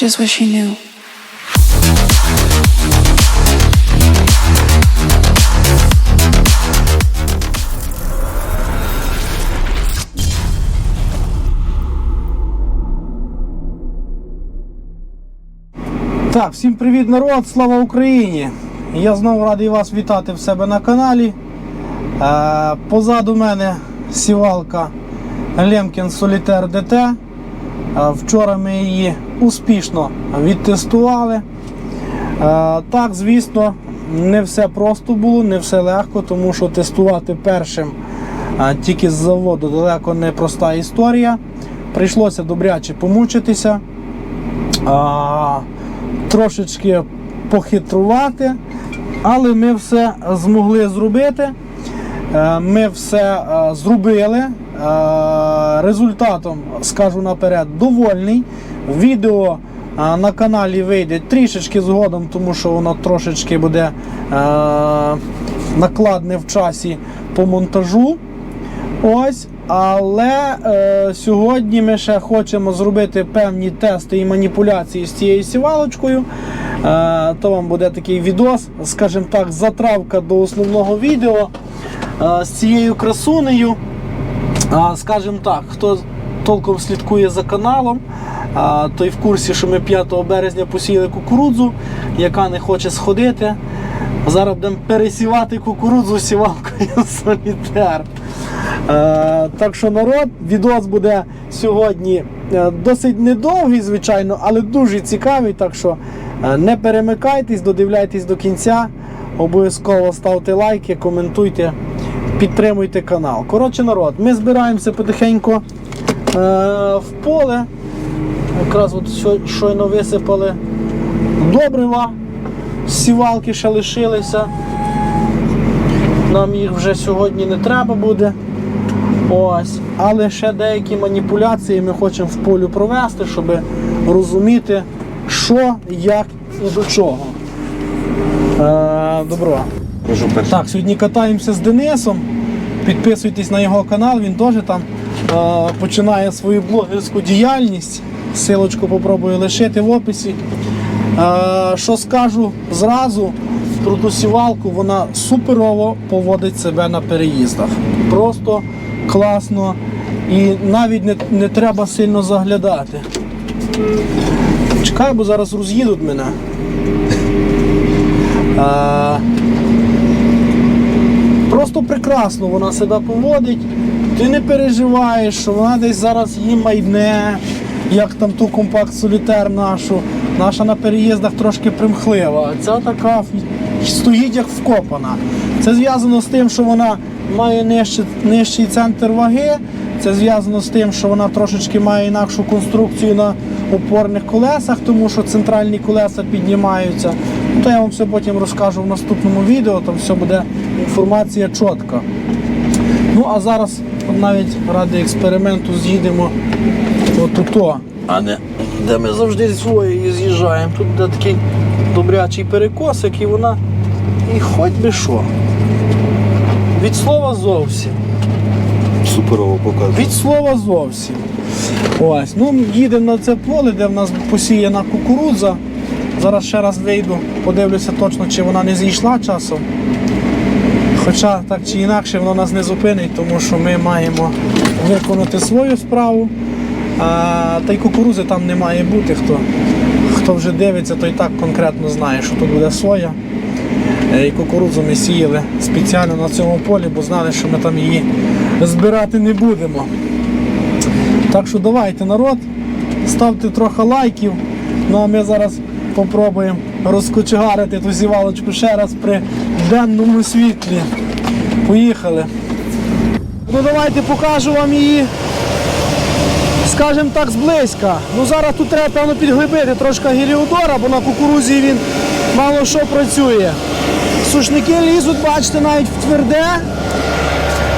just wish he knew. Так, всім привіт, народ! Слава Україні! Я знову радий вас вітати в себе на каналі. Е, позаду мене сівалка Лемкін Solitaire DT. Е, вчора ми її успішно відтестували. Е, так, звісно, не все просто було, не все легко, тому що тестувати першим е, тільки з заводу далеко не проста історія. Прийшлося добряче помучитися. Трошечки похитрувати, але ми все змогли зробити. Е, Ми все е, зробили. Е, Результатом, скажу наперед, довольний. Відео е, на каналі вийде трішечки згодом, тому що воно трошечки буде е, накладне в часі по монтажу. Ось, але е, сьогодні ми ще хочемо зробити певні тести і маніпуляції з цією сівалочкою. Е, то вам буде такий відос, скажімо так, затравка до основного відео е, з цією красунею. А, скажімо так, хто толком слідкує за каналом, той в курсі, що ми 5 березня посіяли кукурудзу, яка не хоче сходити. Зараз будемо пересівати кукурудзу сівалкою солітер. Е, так що народ, відос буде сьогодні е, досить недовгий, звичайно, але дуже цікавий. Так що е, не перемикайтесь, додивляйтесь до кінця. Обов'язково ставте лайки, коментуйте, підтримуйте канал. Коротше, народ, ми збираємося потихеньку е, в поле. Якраз от щойно висипали добрива, сівалки ще лишилися. Нам їх вже сьогодні не треба буде. Ось. Але ще деякі маніпуляції ми хочемо в полю провести, щоб розуміти, що, як і до чого. Е, добро. Так, сьогодні катаємося з Денисом. Підписуйтесь на його канал, він теж там е, починає свою блогерську діяльність. Силочку попробую лишити в описі. Е, що скажу зразу про ту сівалку, вона суперово поводить себе на переїздах. Просто класно і навіть не, не треба сильно заглядати. Чекай, бо зараз роз'їдуть мене. Е, Просто прекрасно вона себе поводить. Ти не переживаєш, що вона десь зараз її майне, як там ту компакт солітер нашу. Наша на переїздах трошки примхлива. Ця така стоїть як вкопана. Це зв'язано з тим, що вона має нижчий, нижчий центр ваги. Це зв'язано з тим, що вона трошечки має інакшу конструкцію на опорних колесах, тому що центральні колеса піднімаються. Ну, то я вам все потім розкажу в наступному відео, там все буде інформація чітка. Ну а зараз навіть ради експерименту з'їдемо отуто, а не де ми завжди зі своєю з'їжджаємо. Тут буде такий добрячий перекосик і вона і хоч би що. Від слова зовсім. Суперово показує. Від слова зовсім. Ось, ну їдемо на це поле, де в нас посіяна кукурудза. Зараз ще раз вийду, подивлюся точно, чи вона не зійшла часом. Хоча так чи інакше воно нас не зупинить, тому що ми маємо виконати свою справу. А, та й кукурузи там не має бути. Хто, хто вже дивиться, той так конкретно знає, що тут буде соя. Е, І кукурудзу ми сіяли спеціально на цьому полі, бо знали, що ми там її збирати не будемо. Так що давайте, народ, ставте трохи лайків. Ну а ми зараз попробуємо розкочегарити ту зівалочку ще раз при денному світлі. Поїхали. Ну давайте покажу вам її, скажімо так, зблизька. Ну зараз тут треба певно підглибити трошки геліодора, бо на кукурузі він мало що працює. Сушники лізуть, бачите, навіть в тверде.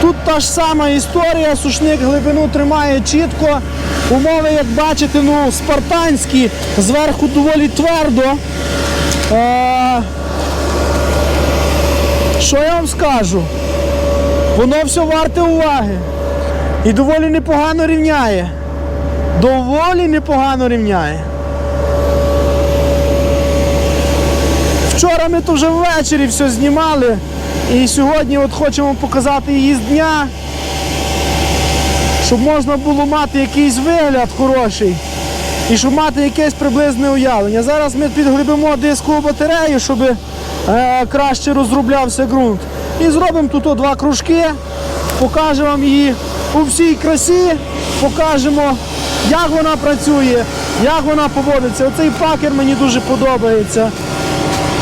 Тут та ж сама історія, сушник глибину тримає чітко. Умови, як бачите, ну, спартанські, зверху доволі твердо. Е, що я вам скажу? Воно все варте уваги. І доволі непогано рівняє. Доволі непогано рівняє. Вчора ми то вже ввечері все знімали. І сьогодні от хочемо показати її з дня, щоб можна було мати якийсь вигляд хороший і щоб мати якесь приблизне уявлення. Зараз ми підглибимо дискову батарею, щоб краще розроблявся ґрунт. І зробимо тут два кружки, покажемо вам її у всій красі, покажемо, як вона працює, як вона поводиться. Оцей пакер мені дуже подобається.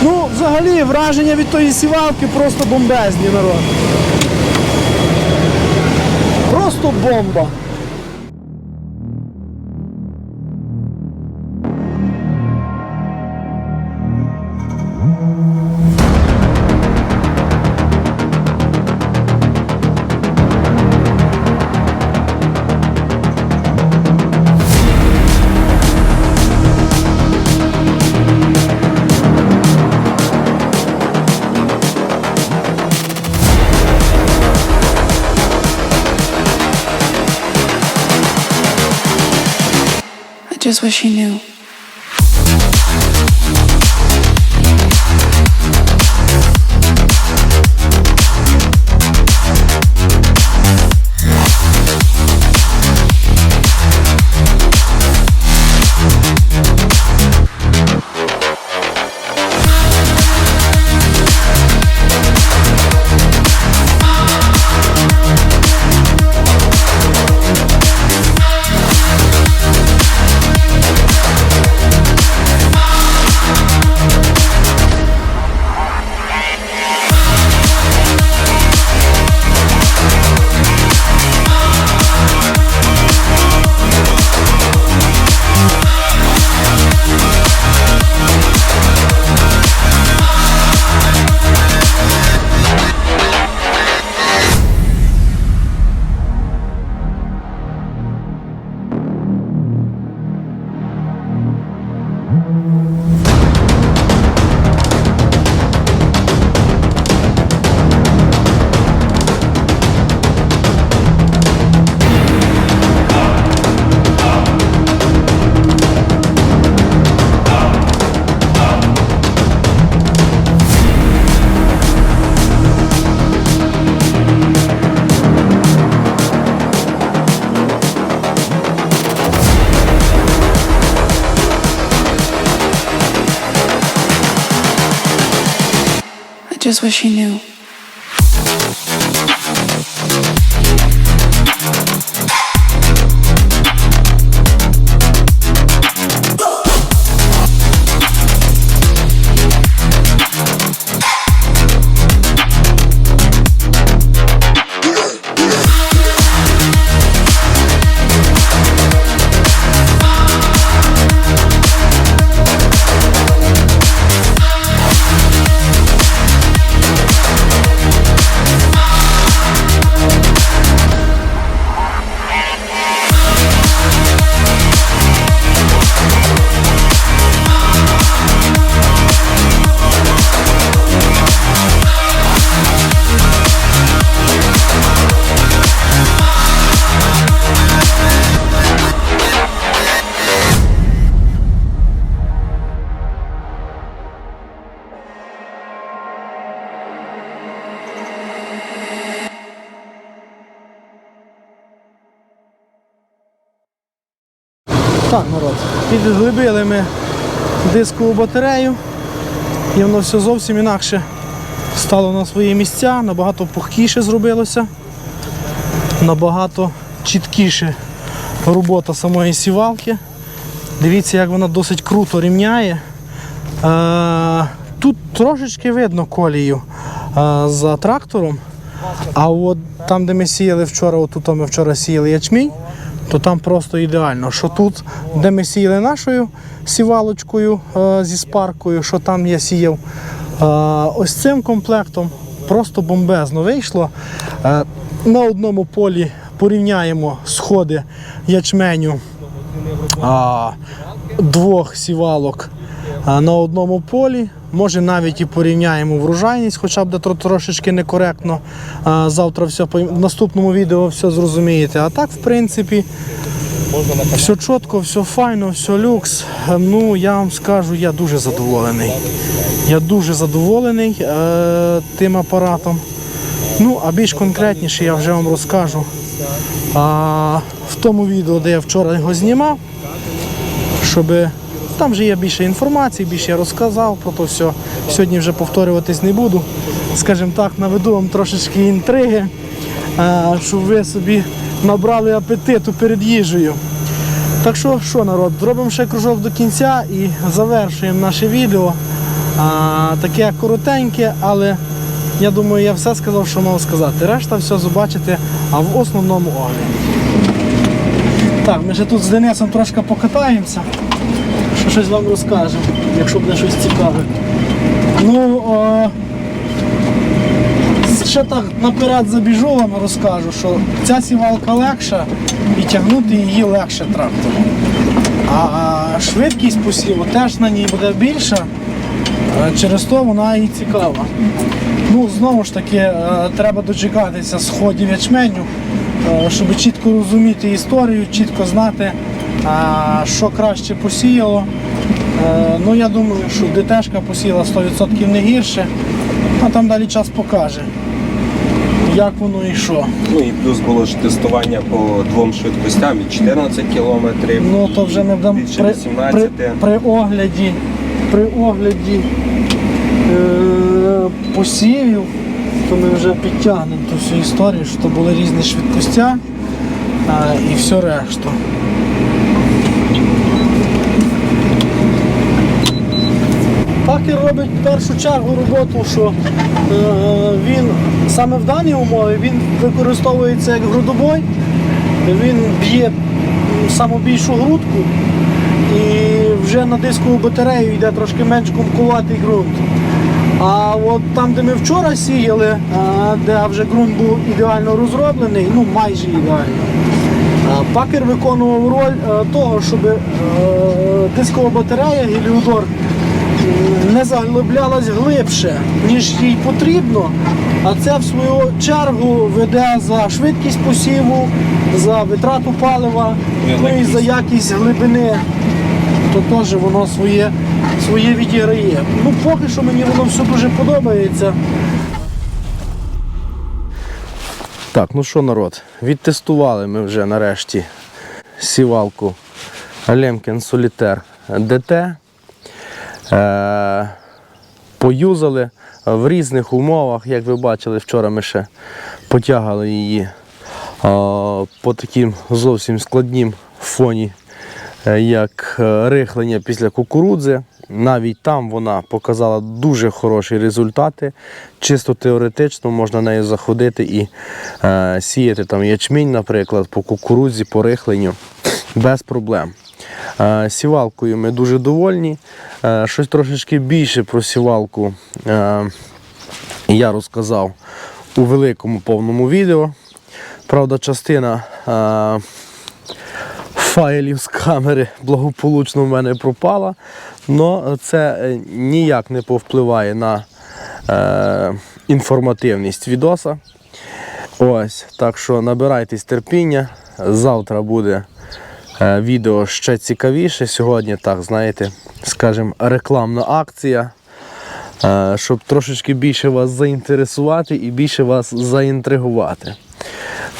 Ну, взагалі, враження від тої сівалки просто бомбезні народ. Просто бомба. just what she knew. Just wish he knew. Так, народ, підглибили ми дискову батарею, і воно все зовсім інакше стало на свої місця, набагато пухкіше зробилося, набагато чіткіше робота самої сівалки. Дивіться, як вона досить круто рівняє. Е, тут трошечки видно колію е, за трактором. А от там, де ми сіяли вчора, отут ми вчора сіяли ячмінь, то там просто ідеально. Що тут, де ми сіяли нашою сівалочкою е, зі спаркою, що там я сіяв. Е, ось цим комплектом просто бомбезно вийшло. Е, на одному полі порівняємо сходи ячменю двох сівалок на одному полі. Може навіть і порівняємо врожайність, хоча б тро- трошечки некоректно. Завтра все в наступному відео все зрозумієте. А так, в принципі, Все чітко, все файно, все люкс. Ну, я вам скажу, я дуже задоволений. Я дуже задоволений е, тим апаратом. Ну, а більш конкретніше я вже вам розкажу. А, в тому відео, де я вчора його знімав, щоб там вже є більше інформації, більше я розказав про то все. Сьогодні вже повторюватись не буду. Скажімо так, наведу вам трошечки інтриги, щоб ви собі набрали апетиту перед їжею. Так що, що народ, зробимо ще кружок до кінця і завершуємо наше відео. А, таке коротеньке, але я думаю, я все сказав, що мав сказати. Решта все побачите, в основному огляді. Так, ми ще тут з Денисом трошки покатаємося. Що щось вам розкажемо, якщо буде щось цікаве. Ну, о, ще так наперед забіжу вам розкажу, що ця сівалка легша і тягнути її легше трактором. А швидкість посіву теж на ній буде більша, е, через то вона і цікава. Ну, знову ж таки, е, треба дочекатися сходів ячменю, е, щоб чітко розуміти історію, чітко знати, е, що краще посіяло. Е, Ну, я думаю, що ДТшка посіяла 100% не гірше, а там далі час покаже, як воно і що. Ну і плюс було ж тестування по двом швидкостям і 14 кілометрів. Ну то вже будемо більше при, 18. при, при огляді, при огляді е, посівів, то ми вже підтягнемо ту всю історію, що то були різні швидкостя а, і все решту. І робить в першу чергу роботу, що е, він саме в даній умові він використовується як грудобой, він б'є саму грудку і вже на дискову батарею йде трошки менш кумкуватий ґрунт. А от там, де ми вчора сіяли, е, де вже ґрунт був ідеально розроблений, ну майже ідеально. е, Пакер виконував роль е, того, щоб е, дискова батарея Геліодор не заглиблялась глибше, ніж їй потрібно. А це в свою чергу веде за швидкість посіву, за витрату палива, ну і за якість глибини. То теж воно своє, своє відіграє. Ну поки що мені воно все дуже подобається. Так, ну що, народ, відтестували ми вже нарешті сівалку Лемкін Солітер ДТ. Е, поюзали в різних умовах. Як ви бачили, вчора ми ще потягали її е, по таким зовсім складнім фоні, е, як рихлення після кукурудзи. Навіть там вона показала дуже хороші результати. Чисто теоретично можна нею заходити і сіяти там ячмінь, наприклад, по кукурудзі, по рихленню без проблем. Е, Сівалкою ми дуже довольні. Е, Щось трошечки більше про сівалку е, я розказав у великому повному відео. Правда, частина файлів з камери благополучно в мене пропала, але це ніяк не повпливає на інформативність відоса. Ось, так що набирайтесь терпіння. Завтра буде відео ще цікавіше. Сьогодні, так, знаєте, скажімо, рекламна акція, е, щоб трошечки більше вас заінтересувати і більше вас заінтригувати.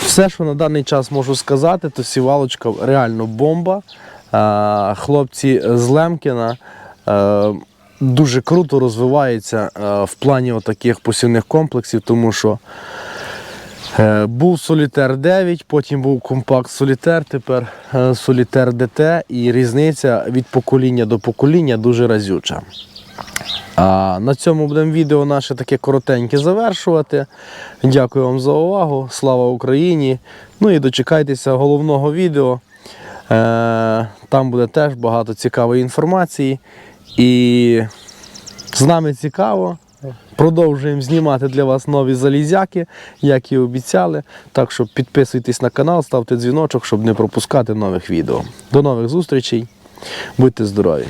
Все, що на даний час можу сказати, то сівалочка реально бомба. Е, Хлопці з Лемкіна е, дуже круто розвиваються е, в плані таких посівних комплексів, тому що Е, Був Солітер 9, потім був компакт Солітер, тепер е, Солітер ДТ і різниця від покоління до покоління дуже разюча. А на цьому будемо відео наше таке коротеньке завершувати. Дякую вам за увагу. Слава Україні! Ну і дочекайтеся головного відео. Е, Там буде теж багато цікавої інформації. І з нами цікаво. Продовжуємо знімати для вас нові залізяки, як і обіцяли. Так що підписуйтесь на канал, ставте дзвіночок, щоб не пропускати нових відео. До нових зустрічей. Будьте здорові!